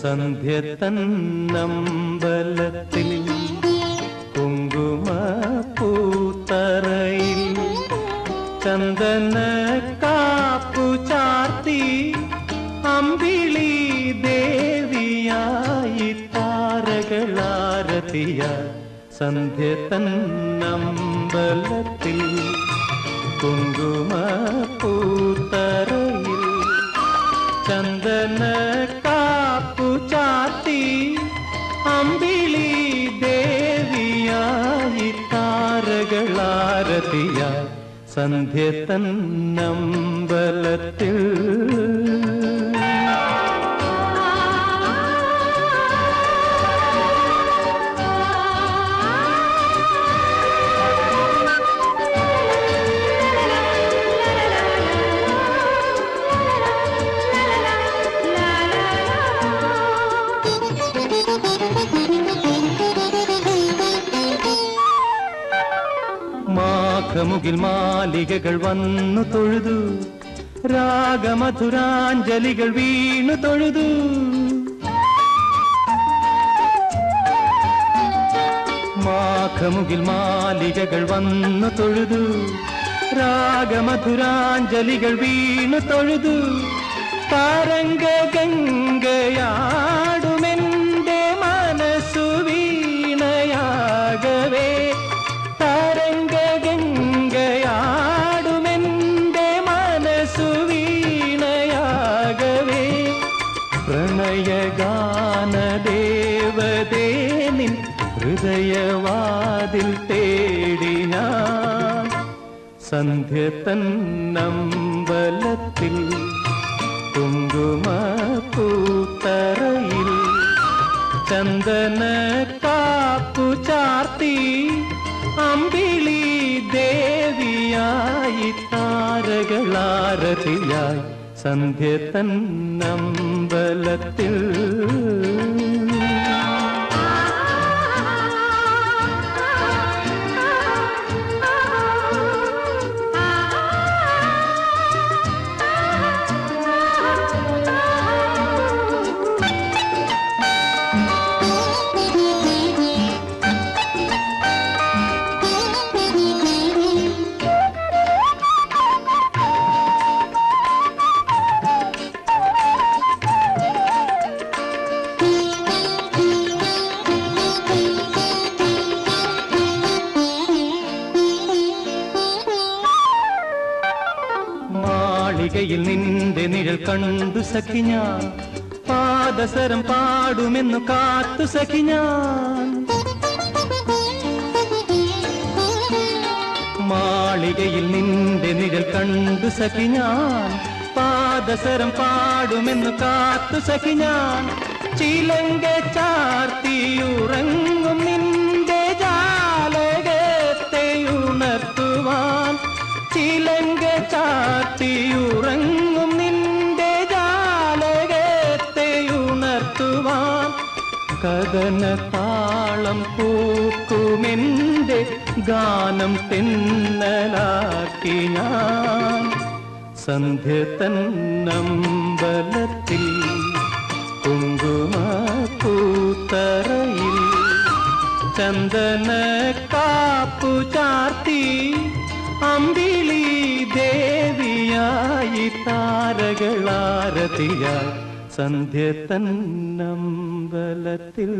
സന്ധ്യ തന്നമ്പലത്തിൽ കുങ്കുമ പൂത്തറയിൽ ചന്ദന കാപ്പു ചാർത്തി അമ്പിളി ദേവിയായി താരകളാരതിയ സന്ധ്യ തന്നമ്പലത്തിൽ കുങ്കുമ പൂത്തറയിൽ ചന്ദന കാപ്പു അമ്പിളി ദേവിയായി താരകളാരതിയ സന്ധ്യ തന്നമ്പലത്തിൽ മാഘമുകിൽ മാലികകൾ വന്നു തൊഴുതു. രാഗമധുരാഞ്ജലികൾ വീണു തൊഴുതു. മാഘമുകിൽ മാലികകൾ വന്നു തൊഴുതു. രാഗമധുരാഞ്ജലികൾ വീണു തൊഴുതു. താരംഗ ഗംഗയാടുമെന്റെ ഹൃദയവാതിൽ തേടി ഞാൻ സന്ധ്യ തന്നമ്പലത്തിൽ കുങ്കുമ പൂത്തറയിൽ ചന്ദന കാപ്പു ചാർത്തി അമ്പിളി ദേവിയായി താരകളാരതിയായി. സന്ധ്യ തന്നമ്പലത്തിൽ മാളികയിൽ നിന്റെ നിഴൽ കണ്ടു സഖി ഞാൻ പാദസരം പാടുമെന്നു കാത്തു സഖി ഞാൻ മാളികയിൽ നിന്റെ നിഴൽ കണ്ടു സഖി ഞാൻ പാദസരം പാടുമെന്നു കാത്തു സഖി ഞാൻ ചിലങ്ക ചാർത്തിയുറങ്ങും കഥന താളം പൂക്കുമെന്റെ ഗാനം തിന്നലാക്കി സന്ധ്യ തന്നമ്പലത്തിൽ കുങ്കുമ പൂത്തറയിൽ ചന്ദന കാപ്പു ചാർത്തി അമ്പിളി ദേവിയായി താരകളാരതിയായി സന്ധ്യ തന്നമ്പലത്തിൽ